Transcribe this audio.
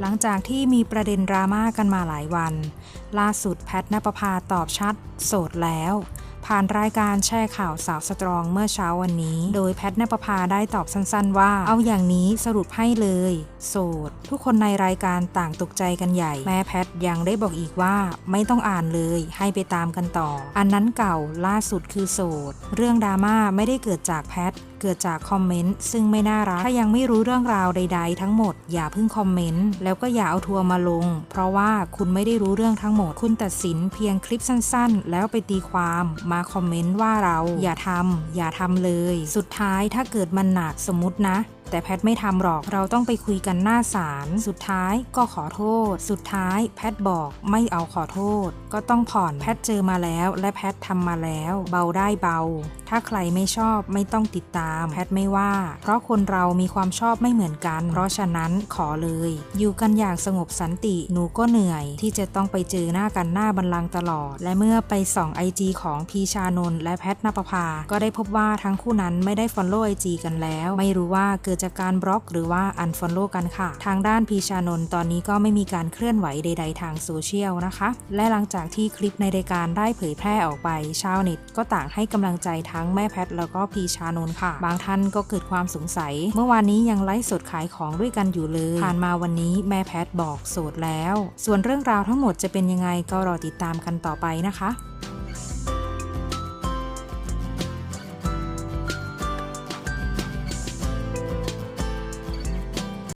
หลังจากที่มีประเด็นดราม่ากันมาหลายวัน ล่าสุดแพทนปภาตอบชัด โสดแล้ว ผ่านรายการแช่ข่าวสาวสตรองเมื่อเช้าวันนี้ โดยแพทนปภาได้ตอบสั้นๆ ว่า เอาอย่างนี้สรุปให้เลย โสด ทุกคนในรายการต่างตกใจกันใหญ่ แม่แพทยังได้บอกอีกว่า ไม่ต้องอ่านเลยให้ไปตามกันต่อ อันนั้นเก่าล่าสุดคือโสด เรื่องดราม่าไม่ได้เกิดจากแพทเกิดจากคอมเมนต์ซึ่งไม่น่ารัก ถ้ายังไม่รู้เรื่องราวใด ๆ ทั้งหมดอย่าเพิ่งคอมเมนต์แล้วก็อย่าเอาทัวร์มาลง เพราะว่าคุณไม่ได้รู้เรื่องทั้งหมด คุณตัดสินเพียงคลิปสั้นๆ แล้วไปตีความมาคอมเมนต์ว่าเราอย่าทำอย่าทำเลย สุดท้ายถ้าเกิดมันหนักสมมตินะ แต่แพทไม่ทำหรอกเราต้องไปคุยกันหน้าศาลสุดท้ายก็ขอโทษ สุดท้ายแพทบอกไม่เอาขอโทษ ก็ต้องผ่อนแพทเจอมาแล้ว และแพททำมาแล้ว เบาได้เบา ถ้าใครไม่ชอบไม่ต้องติดตาม แพทไม่ว่า เพราะคนเรามีความชอบไม่เหมือนกัน เพราะฉะนั้นขอเลย อยู่กันอย่างสงบสันติหนูก็เหนื่อย ที่จะต้องไปเจอหน้ากันหน้าบันลังตลอด และเมื่อไปส่องไอจีของพีชานนท์และแพทนปภาก็ได้พบว่าทั้งคู่นั้นไม่ได้ follow ไอจีกันแล้ว ไม่รู้ว่าเกิดจากการบล็อกหรือว่า unfollow กันค่ะ ทางด้านพีชานนท์ตอนนี้ก็ไม่มีการเคลื่อนไหวใด ๆ ทางโซเชียลนะคะ และหลังจากที่คลิปในรายการได้เผยแพร่ออกไปชาวเน็ตก็ต่างให้กำลังใจทั้งแม่แพทแล้วก็พีชานนท์ค่ะ บางท่านก็เกิดความสงสัย เมื่อวานนี้ยังไลฟ์สดขายของด้วยกันอยู่เลย ผ่านมาวันนี้แม่แพทบอกโสดแล้ว ส่วนเรื่องราวทั้งหมดจะเป็นยังไงก็รอติดตามกันต่อไปนะคะ